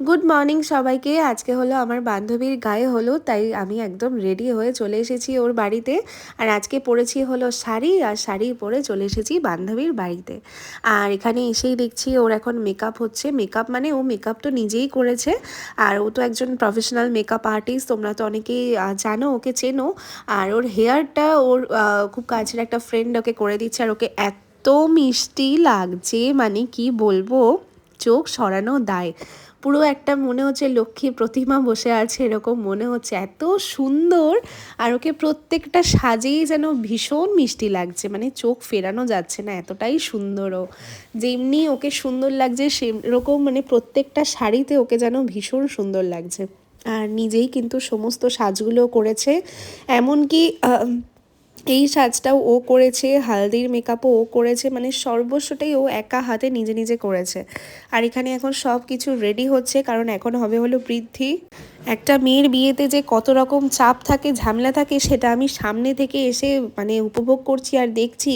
Good morning সবাইকে। আজকে হলো আমার বান্ধবীর গায়ে হলো তাই আমি একদম রেডি হয়ে চলে এসেছি ওর বাড়িতে। আর আজকে পরেছি হলো শাড়ি, আর শাড়ি পরে চলে এসেছি বান্ধবীর বাড়িতে। আর এখানে এসেই দেখছি ওর এখন মেকআপ হচ্ছে। মেকআপ মানে ও মেকআপ তো নিজেই করেছে। আর ও তো একজন প্রফেশনাল মেকআপ আর্টিস্ট তোমরা তো অনেকেই জানো, ওকে চেনো। আর ওর হেয়ারটা ওর খুব কাছের একটা ফ্রেন্ড ওকে করে দিচ্ছে। আর ওকে এত মিষ্টি লাগছে মানে কি বলব? চোখ সরানো দায়। পুরো একটা মনে হচ্ছে লক্ষ্মী প্রতিমা বসে আছে এরকম মনে হচ্ছে। এত সুন্দর আর ওকে প্রত্যেকটা সাজেই যেন ভীষণ মিষ্টি লাগছে। মানে চোখ ফেরানো যাচ্ছে না, এতটাই সুন্দর ও। যেমনি ওকে সুন্দর লাগছে, সেরকম মানে প্রত্যেকটা শাড়িতে ওকে যেন ভীষণ সুন্দর লাগছে। আর নিজেই কিন্তু সমস্ত সাজগুলো করেছে। এমনকি এই সাজটাও ও করেছে, হালদির মেকআপও ও করেছে মানে সর্বস্বটাই ও একা হাতে নিজে নিজে করেছে। আর এখানে এখন সব কিছু রেডি হচ্ছে, কারণ এখন হবে হলো বৃদ্ধি। একটা মেয়ের বিয়েতে যে কত রকম চাপ থাকে, ঝামেলা থাকে, সেটা আমি সামনে থেকে এসে মানে উপভোগ করছি আর দেখছি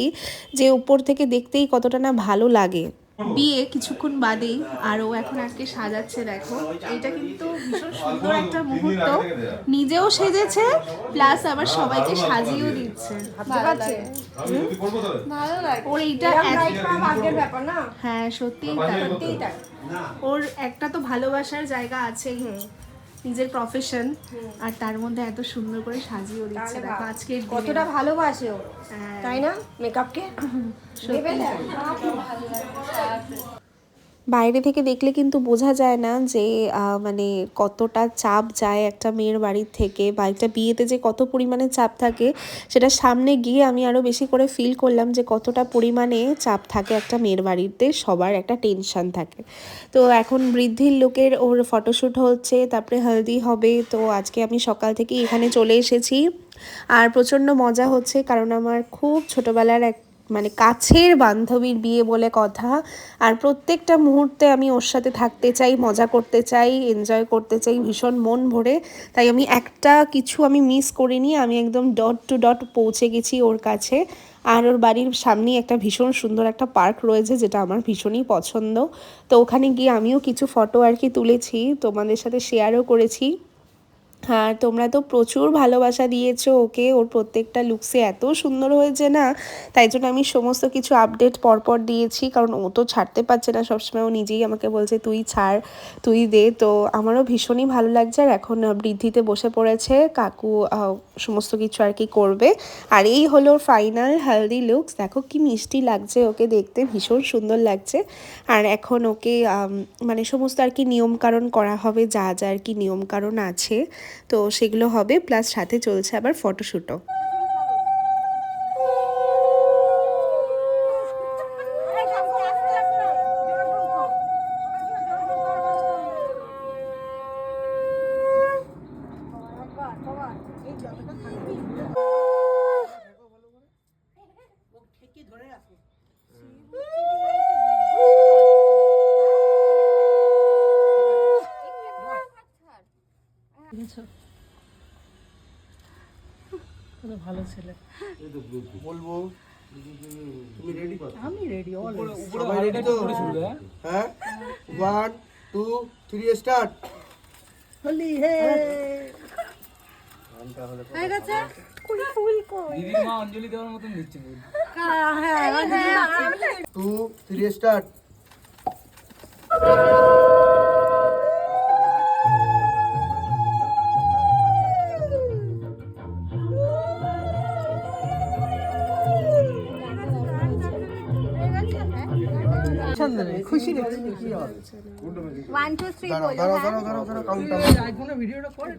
যে উপর থেকে দেখতেই কতটা না ভালো লাগে। বিয়ে কিছুক্ষণ বাদেই আর ও এখন আজকে সাজাচ্ছে দেখো। এটা কিন্তু ভীষণ সুন্দর একটা মুহূর্ত। নিজেও সেজেছে প্লাস আবার সবাইকে সাজিয়েও দিচ্ছে। ভালো লাগে। ওর এইটা হ্যাঁ সত্যিই সত্যিই তাই। ওর একটা তো ভালোবাসার জায়গা আছেই। নিজের প্রফেশন আর তার মধ্যে এত সুন্দর করে সাজিয়ে দিচ্ছে। দেখো আজকে কতটা ভালোবাসে ও। হ্যাঁ। তাই না? মেকআপকে। বাইরে থেকে দেখলে কিন্তু বোঝা যায় না যে মানে কতটা চাপ যায় একটা মেয়ের বাড়ির থেকে বা একটা বিয়েতে যে কত পরিমাণে চাপ থাকে, সেটা সামনে গিয়ে আমি আরও বেশি করে ফিল করলাম যে কতটা পরিমাণে চাপ থাকে একটা মেয়ের বাড়িতে, সবার একটা টেনশন থাকে। তো এখন বৃদ্ধির লোকের ওর ফটোশ্যুট হচ্ছে, তারপরে হলদি হবে, তো আজকে আমি সকাল থেকে এখানে চলে এসেছি। আর প্রচণ্ড মজা হচ্ছে, কারণ আমার খুব ছোটোবেলার এক মানে কাছের বান্ধবীর বিয়ে বলে কথা। আর প্রত্যেকটা মুহূর্তে আমি ওর সাথে থাকতে চাই, মজা করতে চাই এনজয় করতে চাই, ভীষণ মন ভরে। তাই আমি একটা কিছু আমি মিস করিনি, আমি একদম ডট টু ডট পৌঁছে গেছি ওর কাছে। আর ওর বাড়ির সামনেই একটা ভীষণ সুন্দর একটা পার্ক রয়েছে, যেটা আমার ভীষণই পছন্দ। তো ওখানে গিয়ে আমিও কিছু ফটো আর কি তুলেছি, তোমাদের সাথে শেয়ারও করেছি। হ্যাঁ তোমরা তো প্রচুর ভালোবাসা দিয়েছ ওকে। ওর প্রত্যেকটা লুকসে এত সুন্দর হয়েছে না। তাই জন্য আমি সমস্ত কিছু আপডেট পরপর দিয়েছি। কারণ ও তো ছাড়তে পারছে না। সবসময় ও নিজেই আমাকে বলছে, তুই ছাড়, তুই দে। তো আমারও ভীষণই ভালো লাগছে। আর এখন বৃদ্ধিতে বসে পড়েছে। কাকু সমস্ত কিছু আর কি করবে। আর এই হলো ফাইনাল হেলদি লুকস দেখো কি মিষ্টি লাগছে ওকে দেখতে। ভীষণ সুন্দর লাগছে। আর এখন ওকে মানে সমস্ত আর কি নিয়মকানুন করা হবে। যা যা আর কি নিয়মকানুন আছে। তো সেগুলো হবে প্লাস সাথে চলছে আবার ফটোশ্যুটও ভালো ছেলে। বলব তুমি রেডি কর। আমি রেডি অল সবাই রেডি তো হ্যাঁ? ওয়ান টু থ্রি স্টার্ট হলি হে। দিদির মা অঞ্জলি দেওয়ার মতন দিচ্ছে ফুল টু থ্রি স্টার্ট খুশি দেখছি। কি হবে 1 2 3 বলো দাঁড়াও দাঁড়াও দাঁড়াও দাঁড়াও কাউন্ট আইফোনে ভিডিওটা করে